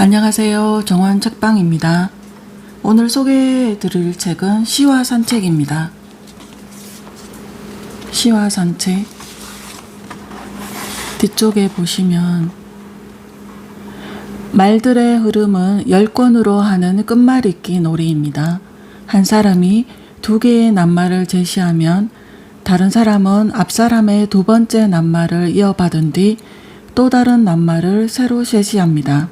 안녕하세요. 정원 책방입니다. 오늘 소개해 드릴 책은 시와 산책입니다. 시와 산책. 뒤쪽에 보시면 말들의 흐름은 열 권으로 하는 끝말잇기 놀이입니다. 한 사람이 두 개의 낱말을 제시하면 다른 사람은 앞 사람의 두 번째 낱말을 이어받은 뒤 또 다른 낱말을 새로 제시합니다.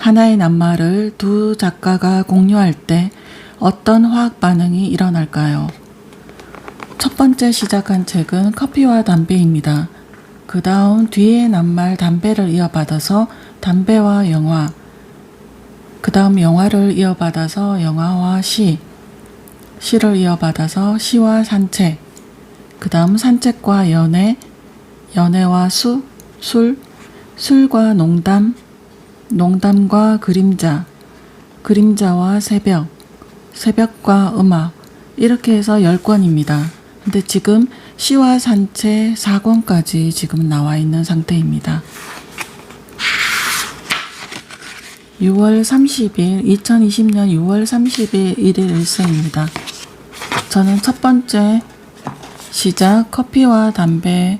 하나의 낱말을 두 작가가 공유할 때 어떤 화학 반응이 일어날까요? 첫 번째 시작한 책은 커피와 담배입니다. 그 다음 뒤에 낱말 담배를 이어받아서 담배와 영화, 그 다음 영화를 이어받아서 영화와 시, 시를 이어받아서 시와 산책, 그 다음 산책과 연애, 연애와 수, 술, 술과 농담, 농담과 그림자, 그림자와 새벽, 새벽과 음악, 이렇게 해서 10권입니다. 근데 지금 시와 산책 4권까지 지금 나와 있는 상태입니다. 6월 30일, 2020년 6월 30일 일일 일생입니다. 저는 첫 번째 시작 커피와 담배랑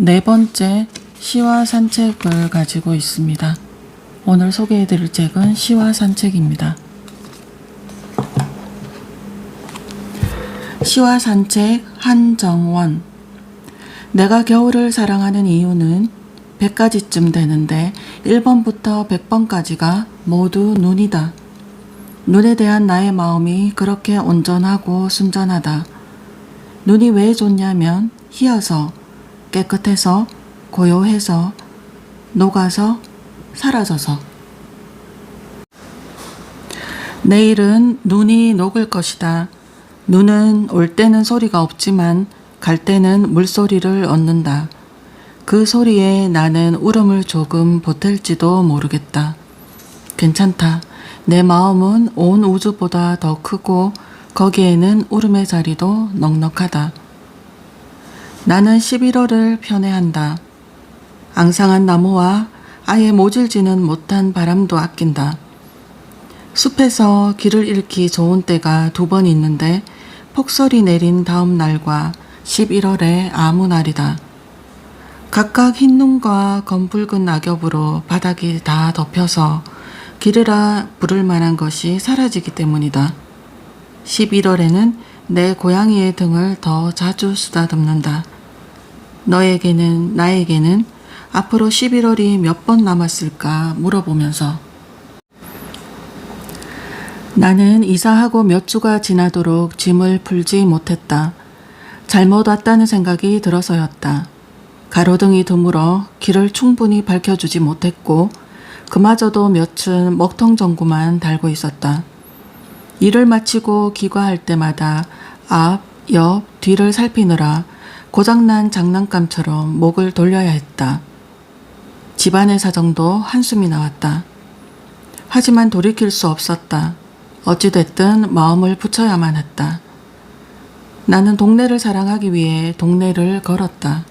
네 번째 시와 산책을 가지고 있습니다. 오늘 소개해드릴 책은 시와 산책입니다. 시와 산책 한정원 내가 겨울을 사랑하는 이유는 100가지쯤 되는데 1번부터 100번까지가 모두 눈이다. 눈에 대한 나의 마음이 그렇게 온전하고 순전하다. 눈이 왜 좋냐면 희어서 깨끗해서 고요해서 녹아서 사라져서 내일은 눈이 녹을 것이다. 눈은 올 때는 소리가 없지만 갈 때는 물소리를 얻는다. 그 소리에 나는 울음을 조금 보탤지도 모르겠다. 괜찮다. 내 마음은 온 우주보다 더 크고 거기에는 울음의 자리도 넉넉하다. 나는 11월을 편애한다. 앙상한 나무와 아예 모질지는 못한 바람도 아낀다. 숲에서 길을 잃기 좋은 때가 두 번 있는데 폭설이 내린 다음 날과 11월의 아무 날이다. 각각 흰 눈과 검붉은 낙엽으로 바닥이 다 덮여서 길이라 부를 만한 것이 사라지기 때문이다. 11월에는 내 고양이의 등을 더 자주 쓰다듬는다. 너에게는 나에게는 앞으로 11월이 몇 번 남았을까 물어보면서 나는 이사하고 몇 주가 지나도록 짐을 풀지 못했다. 잘못 왔다는 생각이 들어서였다. 가로등이 드물어 길을 충분히 밝혀주지 못했고 그마저도 몇층 먹통 전구만 달고 있었다. 일을 마치고 귀가할 때마다 앞, 옆, 뒤를 살피느라 고장난 장난감처럼 목을 돌려야 했다. 집안의 사정도 한숨이 나왔다. 하지만 돌이킬 수 없었다. 어찌됐든 마음을 붙여야만 했다. 나는 동네를 사랑하기 위해 동네를 걸었다.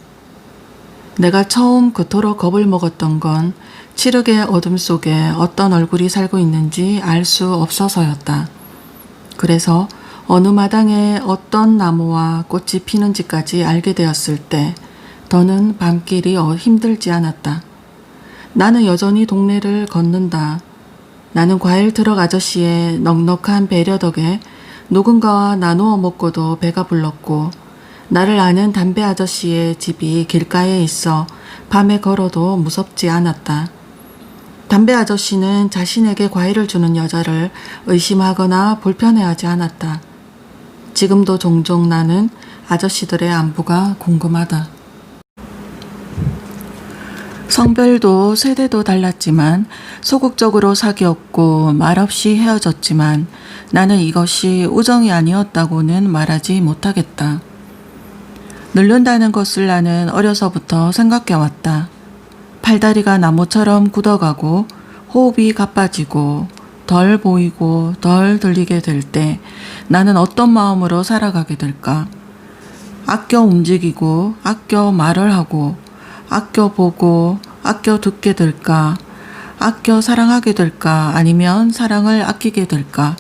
내가 처음 그토록 겁을 먹었던 건 칠흑의 어둠 속에 어떤 얼굴이 살고 있는지 알 수 없어서였다. 그래서 어느 마당에 어떤 나무와 꽃이 피는지까지 알게 되었을 때 더는 밤길이 어 힘들지 않았다. 나는 여전히 동네를 걷는다. 나는 과일 트럭 아저씨의 넉넉한 배려 덕에 누군가와 나누어 먹고도 배가 불렀고 나를 아는 담배 아저씨의 집이 길가에 있어 밤에 걸어도 무섭지 않았다. 담배 아저씨는 자신에게 과일을 주는 여자를 의심하거나 불편해하지 않았다. 지금도 종종 나는 아저씨들의 안부가 궁금하다. 성별도 세대도 달랐지만 소극적으로 사귀었고 말없이 헤어졌지만 나는 이것이 우정이 아니었다고는 말하지 못하겠다. 늙는다는 것을 나는 어려서부터 생각해왔다. 팔다리가 나무처럼 굳어가고 호흡이 가빠지고 덜 보이고 덜 들리게 될 때 나는 어떤 마음으로 살아가게 될까? 아껴 움직이고 아껴 말을 하고 아껴 보고 아껴 듣게 될까? 아껴 사랑하게 될까? 아니면 사랑을 아끼게 될까?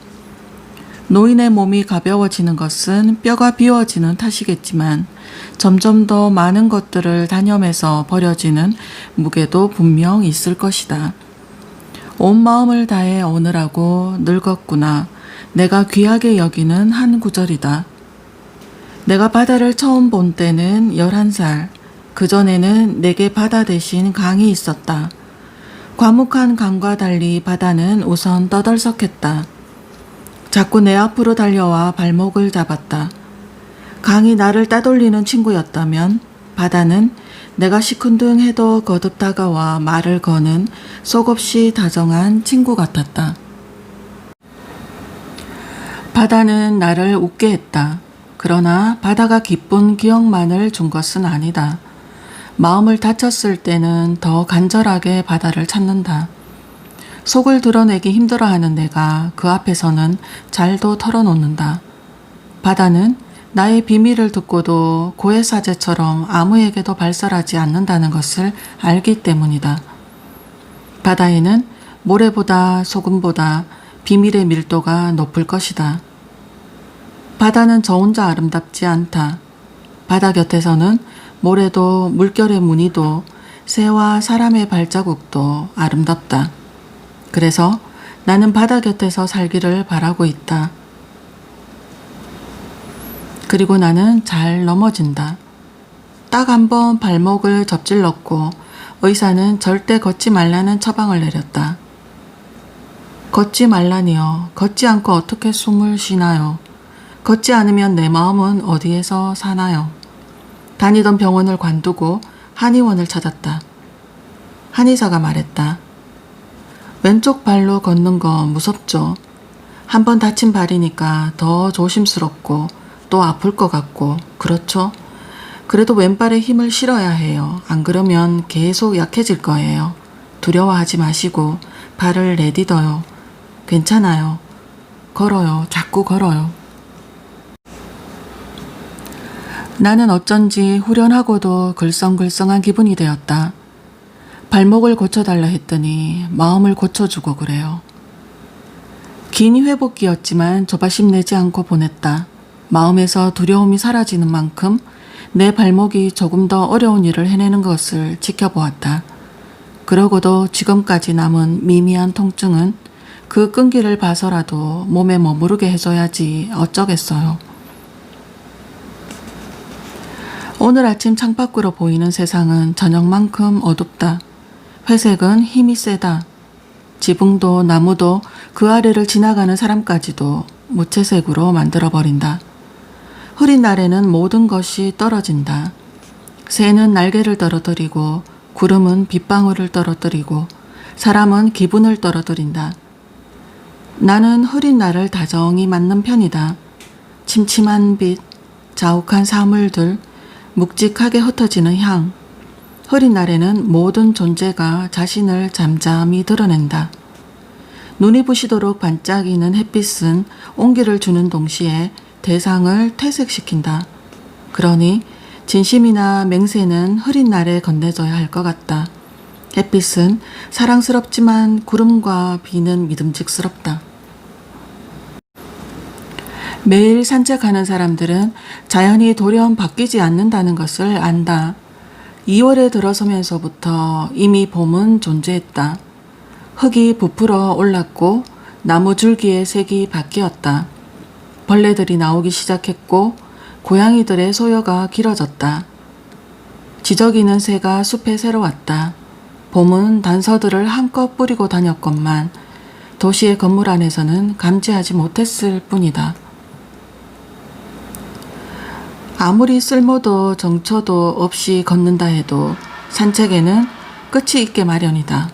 노인의 몸이 가벼워지는 것은 뼈가 비워지는 탓이겠지만 점점 더 많은 것들을 단념해서 버려지는 무게도 분명 있을 것이다. 온 마음을 다해 오느라고 늙었구나. 내가 귀하게 여기는 한 구절이다. 내가 바다를 처음 본 때는 11살. 그전에는 내게 바다 대신 강이 있었다. 과묵한 강과 달리 바다는 우선 떠들썩했다. 자꾸 내 앞으로 달려와 발목을 잡았다. 강이 나를 따돌리는 친구였다면 바다는 내가 시큰둥해도 거듭 다가와 말을 거는 속없이 다정한 친구 같았다. 바다는 나를 웃게 했다. 그러나 바다가 기쁜 기억만을 준 것은 아니다. 마음을 다쳤을 때는 더 간절하게 바다를 찾는다. 속을 드러내기 힘들어하는 내가 그 앞에서는 잘도 털어놓는다. 바다는 나의 비밀을 듣고도 고해사제처럼 아무에게도 발설하지 않는다는 것을 알기 때문이다. 바다에는 모래보다 소금보다 비밀의 밀도가 높을 것이다. 바다는 저 혼자 아름답지 않다. 바다 곁에서는 모래도 물결의 무늬도 새와 사람의 발자국도 아름답다. 그래서 나는 바다 곁에서 살기를 바라고 있다. 그리고 나는 잘 넘어진다. 딱 한 번 발목을 접질렀고 의사는 절대 걷지 말라는 처방을 내렸다. 걷지 말라니요. 걷지 않고 어떻게 숨을 쉬나요? 걷지 않으면 내 마음은 어디에서 사나요? 다니던 병원을 관두고 한의원을 찾았다. 한의사가 말했다. 왼쪽 발로 걷는 거 무섭죠. 한번 다친 발이니까 더 조심스럽고 또 아플 것 같고 그렇죠. 그래도 왼발에 힘을 실어야 해요. 안 그러면 계속 약해질 거예요. 두려워하지 마시고 발을 내딛어요. 괜찮아요. 걸어요. 자꾸 걸어요. 나는 어쩐지 후련하고도 글썽글썽한 기분이 되었다. 발목을 고쳐달라 했더니 마음을 고쳐주고 그래요. 긴 회복기였지만 조바심 내지 않고 보냈다. 마음에서 두려움이 사라지는 만큼 내 발목이 조금 더 어려운 일을 해내는 것을 지켜보았다. 그러고도 지금까지 남은 미미한 통증은 그 끈기를 봐서라도 몸에 머무르게 해줘야지 어쩌겠어요. 오늘 아침 창밖으로 보이는 세상은 저녁만큼 어둡다. 회색은 힘이 세다. 지붕도 나무도 그 아래를 지나가는 사람까지도 무채색으로 만들어버린다. 흐린 날에는 모든 것이 떨어진다. 새는 날개를 떨어뜨리고 구름은 빗방울을 떨어뜨리고 사람은 기분을 떨어뜨린다. 나는 흐린 날을 다정히 맞는 편이다. 침침한 빛, 자욱한 사물들, 묵직하게 흩어지는 향. 흐린 날에는 모든 존재가 자신을 잠잠히 드러낸다. 눈이 부시도록 반짝이는 햇빛은 온기를 주는 동시에 대상을 퇴색시킨다. 그러니 진심이나 맹세는 흐린 날에 건네져야 할 것 같다. 햇빛은 사랑스럽지만 구름과 비는 믿음직스럽다. 매일 산책하는 사람들은 자연이 돌연 바뀌지 않는다는 것을 안다. 2월에 들어서면서부터 이미 봄은 존재했다. 흙이 부풀어 올랐고 나무 줄기의 색이 바뀌었다. 벌레들이 나오기 시작했고 고양이들의 소요가 길어졌다. 지저귀는 새가 숲에 새로 왔다. 봄은 단서들을 한껏 뿌리고 다녔건만 도시의 건물 안에서는 감지하지 못했을 뿐이다. 아무리 쓸모도 정처도 없이 걷는다 해도 산책에는 끝이 있게 마련이다.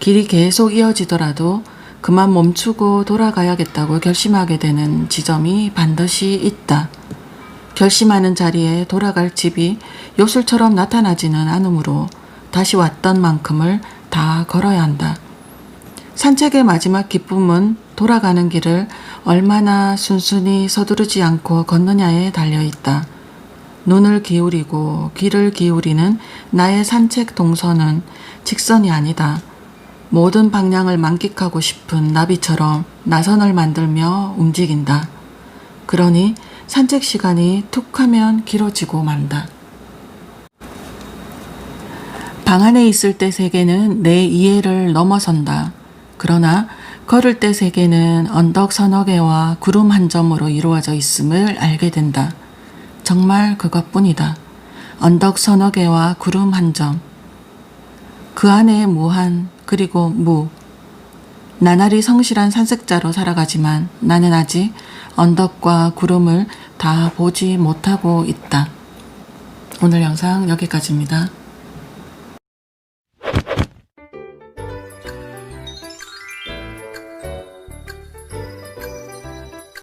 길이 계속 이어지더라도 그만 멈추고 돌아가야겠다고 결심하게 되는 지점이 반드시 있다. 결심하는 자리에 돌아갈 집이 요술처럼 나타나지는 않으므로 다시 왔던 만큼을 다 걸어야 한다. 산책의 마지막 기쁨은 돌아가는 길을 얼마나 순순히 서두르지 않고 걷느냐에 달려 있다. 눈을 기울이고 귀를 기울이는 나의 산책 동선은 직선이 아니다. 모든 방향을 만끽하고 싶은 나비처럼 나선을 만들며 움직인다. 그러니 산책 시간이 툭 하면 길어지고 만다. 방 안에 있을 때 세계는 내 이해를 넘어선다. 그러나 걸을 때 세계는 언덕 서너 개와 구름 한 점으로 이루어져 있음을 알게 된다. 정말 그것뿐이다. 언덕 서너 개와 구름 한 점. 그 안에 무한 그리고 무. 나날이 성실한 산책자로 살아가지만 나는 아직 언덕과 구름을 다 보지 못하고 있다. 오늘 영상 여기까지입니다.